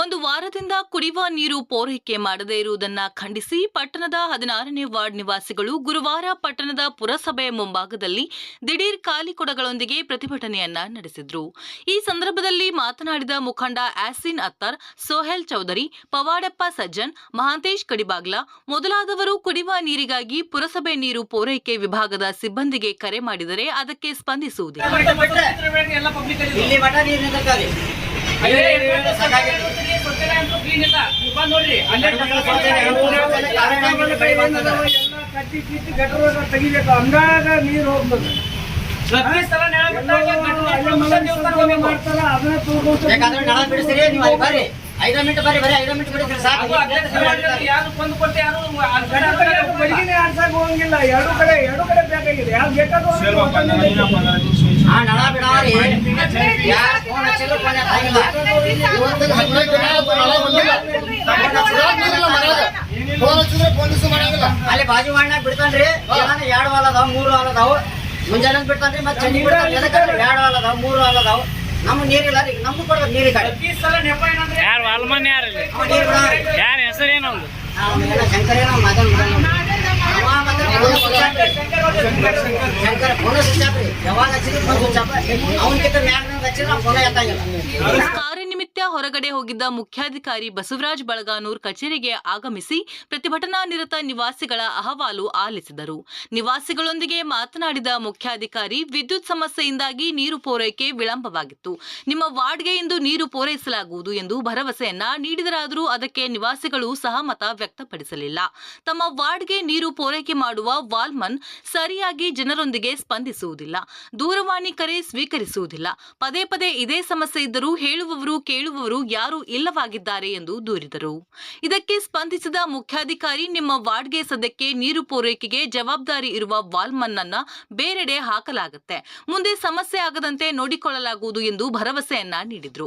ಒಂದು ವಾರದಿಂದ ಕುಡಿಯುವ ನೀರು ಪೂರೈಕೆ ಮಾಡದೇ ಇರುವುದನ್ನು ಖಂಡಿಸಿ ಪಟ್ಟಣದ ಹದಿನಾರನೇ ವಾರ್ಡ್ ನಿವಾಸಿಗಳು ಗುರುವಾರ ಪಟ್ಟಣದ ಪುರಸಭೆ ಮುಂಭಾಗದಲ್ಲಿ ದಿಢೀರ್ ಖಾಲಿ ಕೊಡಗಳೊಂದಿಗೆ ಪ್ರತಿಭಟನೆಯನ್ನ ನಡೆಸಿದ್ರು ಈ ಸಂದರ್ಭದಲ್ಲಿ ಮಾತನಾಡಿದ ಮುಖಂಡ ಆಸಿನ್ ಅತ್ತರ್ ಸೋಹೇಲ್ ಚೌಧರಿ ಪವಾಡಪ್ಪ ಸಜ್ಜನ್ ಮಹಾಂತೇಶ್ ಕಡಿಬಾಗ್ಲ ಮೊದಲಾದವರು ಕುಡಿಯುವ ನೀರಿಗಾಗಿ ಪುರಸಭೆ ನೀರು ಪೂರೈಕೆ ವಿಭಾಗದ ಸಿಬ್ಬಂದಿಗೆ ಕರೆ ಮಾಡಿದರೆ ಅದಕ್ಕೆ ಸ್ಪಂದಿಸುವುದಿಲ್ಲ ಕಟ್ಟಿ ಕಿತ್ತಿ ಗಟ್ಟರ ತೆಗಿಬೇಕು ಅಂದಾಗ ನೀರು ದೇವಸ್ಥಾನ ಮಾಡ್ತಾರ ಅದನ್ನ ತಗೊಂಡು ಬೇಕಾದ್ರೆ ನಳ ಬಿಡಿಸಿ ನೀವು ಅಲ್ಲಿ ಬರ್ರಿ ಐದು ಮಿನಿಟ್ ಬರ್ರಿ ಬರ್ರಿ ಐದು ಮಿನಿಟ್ ಬಿಡಿಸ್ರಿ ಸಾಕು ಯಾರು ಕೊಂದು ಕೊಟ್ಟು ಯಾರು. ಬೆಳಗಿನ ಆಡ್ಸಕ್ ಹೋಗಂಗಿಲ್ಲ ಎರಡು ಕಡೆ ಎರಡು ಕಡೆ ಬೇಕಾಗಿದೆ ಯಾರು ಬೇಕಾದ್ರೂ ಹಾ ನಳ ಬಿಡಾರಿ ಯಾರು ಅಲ್ಲಿ ಬಾಜು ಮಾಡ್ನಾಗ ಬಿಡ್ತಾನ್ರಿ. ಏನಾನ ಎರಡು ವಾಲ್ ಅದಾವ ಮೂರು ವಾಲ್ ಅದಾವ. ಮುಂಜಾನೆ ಬಿಡ್ತಾನ್ರಿ ಮತ್ತೆ ಚಂಡಿ ಬಿಡ್ತಾನೆ ಎರಡು ವಾಲ್ ಅದಾವ ಮೂರು ವಾಲ್ ಅದಾವ. ನಮ್ಮ ನೀರಿಲ್ಲ ರೀ ನಮ್ಗೂ ಕೊಡ್ಬೇಕು ನೀರಿ ಕಡೆ. ಪ್ರತಿ ಸಲ ನೆಪ ಏನಂದ್ರೆ ಯಾರು ವಾಲ್ಮನ್ ಯಾರ ಹೆಸರೇನು ಶಂಕರ ಏನೋ ಮಾತಾಡ್ ಅವ ಮತ್ತೆ ಫೋನ್ ಸ್ವಿಚ್ ಆಫ್ ರೀ. ಶಂಕರ ಫೋನ್ ರೀ ಯಾವಾಗ ಹಚ್ಚಿದ್ರು ಫೋನ್ ಮ್ಯಾಗ ಹಚ್ಚಿದ್ರೆ ಫೋನ್ ಎತ್ತಾಗಿಲ್ಲ ಹೊರಗಡೆ ಹೋಗಿದ್ದ ಮುಖ್ಯಾಧಿಕಾರಿ ಬಸವರಾಜ್ ಬಳಗಾನೂರ್ ಕಚೇರಿಗೆ ಆಗಮಿಸಿ ಪ್ರತಿಭಟನಾ ನಿರತ ನಿವಾಸಿಗಳ ಅಹವಾಲು ಆಲಿಸಿದರು. ನಿವಾಸಿಗಳೊಂದಿಗೆ ಮಾತನಾಡಿದ ಮುಖ್ಯಾಧಿಕಾರಿ, ವಿದ್ಯುತ್ ಸಮಸ್ಯೆಯಿಂದಾಗಿ ನೀರು ಪೂರೈಕೆ ವಿಳಂಬವಾಗಿತ್ತು. ನಿಮ್ಮ ವಾರ್ಡ್ಗೆ ಇಂದು ನೀರು ಪೂರೈಸಲಾಗುವುದು ಎಂದು ಭರವಸೆಯನ್ನ ನೀಡಿದರಾದರೂ ಅದಕ್ಕೆ ನಿವಾಸಿಗಳು ಸಹಮತ ವ್ಯಕ್ತಪಡಿಸಲಿಲ್ಲ. ತಮ್ಮ ವಾರ್ಡ್ಗೆ ನೀರು ಪೂರೈಕೆ ಮಾಡುವ ವಾಲ್ಮನ್ ಸರಿಯಾಗಿ ಜನರೊಂದಿಗೆ ಸ್ಪಂದಿಸುವುದಿಲ್ಲ. ದೂರವಾಣಿ ಕರೆ ಸ್ವೀಕರಿಸುವುದಿಲ್ಲ. ಪದೇ ಪದೇ ಇದೇ ಸಮಸ್ಯೆ ಇದ್ದರೂ ಹೇಳುವವರು ಕೇಳುವವರು ಯಾರೂ ಇಲ್ಲವಾಗಿದ್ದಾರೆ ಎಂದು ದೂರಿದರು. ಇದಕ್ಕೆ ಸ್ಪಂದಿಸಿದ ಮುಖ್ಯಾಧಿಕಾರಿ, ನಿಮ್ಮ ವಾರ್ಡ್ಗೆ ಸದ್ಯಕ್ಕೆ ನೀರು ಪೂರೈಕೆಗೆ ಜವಾಬ್ದಾರಿ ಇರುವ ವಾಲ್ಮನ್ನ ಬೇರೆಡೆ ಹಾಕಲಾಗುತ್ತೆ. ಮುಂದೆ ಸಮಸ್ಯೆ ಆಗದಂತೆ ನೋಡಿಕೊಳ್ಳಲಾಗುವುದು ಎಂದು ಭರವಸೆಯನ್ನ ನೀಡಿದ್ರು.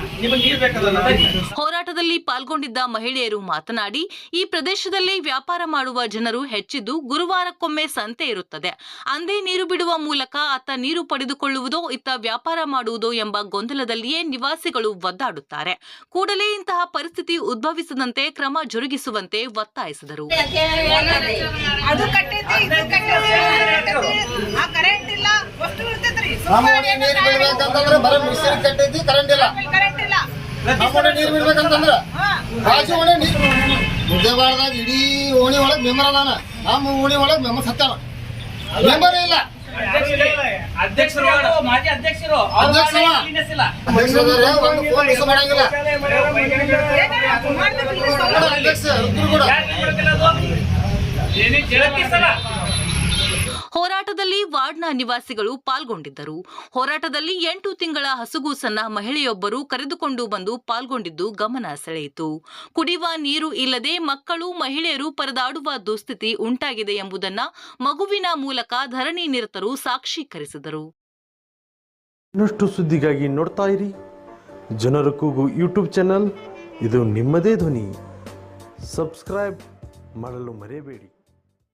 ಹೋರಾಟದಲ್ಲಿ ಪಾಲ್ಗೊಂಡಿದ್ದ ಮಹಿಳೆಯರು ಮಾತನಾಡಿ ಈ ಪ್ರದೇಶದಲ್ಲಿ ವ್ಯಾಪಾರ ಮಾಡುವ ಜನರು ಹೆಚ್ಚಿದ್ದು ಗುರುವಾರಕ್ಕೊಮ್ಮೆ ಸಂತೆ ಇರುತ್ತದೆ. ಅಂದೇ ನೀರು ಬಿಡುವ ಮೂಲಕ ಆತ ನೀರು ಪಡೆದುಕೊಳ್ಳುವುದೋ ಇತ್ತ ವ್ಯಾಪಾರ ಮಾಡುವುದೋ ಎಂಬ ಗೊಂದಲದಲ್ಲಿಯೇ ನಿವಾಸಿಗಳು ಒದ್ದಾಡುತ್ತಾರೆ. ಕೂಡಲೇ ಇಂತಹ ಪರಿಸ್ಥಿತಿ ಉದ್ಭವಿಸದಂತೆ ಕ್ರಮ ಜರುಗಿಸುವಂತೆ ಒತ್ತಾಯಿಸಿದರು. ಅದು ಕಟ್ಟೈತಿ ಇದು ಕಟ್ಟೈತಿ ಆ ಕರೆಂಟ್ ಇಲ್ಲ. ನೀರು ಬಿಡ್ಬೇಕಂತಂದ್ರೆ? ಬಾಜು ಓಣಿ ನೀರು ಮುದ್ದೇವಾಡದಾಗ ಇಡೀ ಓಣಿ ಒಳಗ್ ಮೆಂಬರ್ ಅದಾನ. ನಮ್ಮ ಓಣಿ ಒಳಗ್ ಮೆಂಬರ್ ಸತ್ತಾನ. ಮೆಂಬರ್ ಇಲ್ಲ. ಅಧ್ಯಕ್ಷರು? ಮಾಜಿ ಅಧ್ಯಕ್ಷರು. ಅಧ್ಯಕ್ಷರು? ಒಂದು ಫೋನ್ ರಿಸೀವ್ ಮಾಡಂಗಿಲ್ಲ. ಅಧ್ಯಕ್ಷ ಕೂಡ? ಏನೇ ಸಲ ಹೋರಾಟದಲ್ಲಿ ವಾರ್ಡ್ನ ನಿವಾಸಿಗಳು ಪಾಲ್ಗೊಂಡಿದ್ದರು. ಹೋರಾಟದಲ್ಲಿ ಎಂಟು ತಿಂಗಳ ಹಸುಗೂಸನ್ನ ಮಹಿಳೆಯೊಬ್ಬರು ಕರೆದುಕೊಂಡು ಬಂದು ಪಾಲ್ಗೊಂಡಿದ್ದು ಗಮನ ಸೆಳೆಯಿತು. ಕುಡಿಯುವ ನೀರು ಇಲ್ಲದೆ ಮಕ್ಕಳು, ಮಹಿಳೆಯರು ಪರದಾಡುವ ದುಸ್ಥಿತಿ ಉಂಟಾಗಿದೆ ಎಂಬುದನ್ನ ಮಗುವಿನ ಮೂಲಕ ಧರಣಿ ನಿರತರು ಸಾಕ್ಷೀಕರಿಸಿದರು. ಇನ್ನಷ್ಟು ಸುದ್ದಿಗಾಗಿ ನೋಡ್ತಾ ಇರಿ. ಜನರ ಕೂಗು ಯೂಟ್ಯೂಬ್ ಚಾನಲ್. ಇದು ನಿಮ್ಮದೇ ಧ್ವನಿ. ಸಬ್ಸ್ಕ್ರೈಬ್ ಮಾಡಲು ಮರೆಯಬೇಡಿ.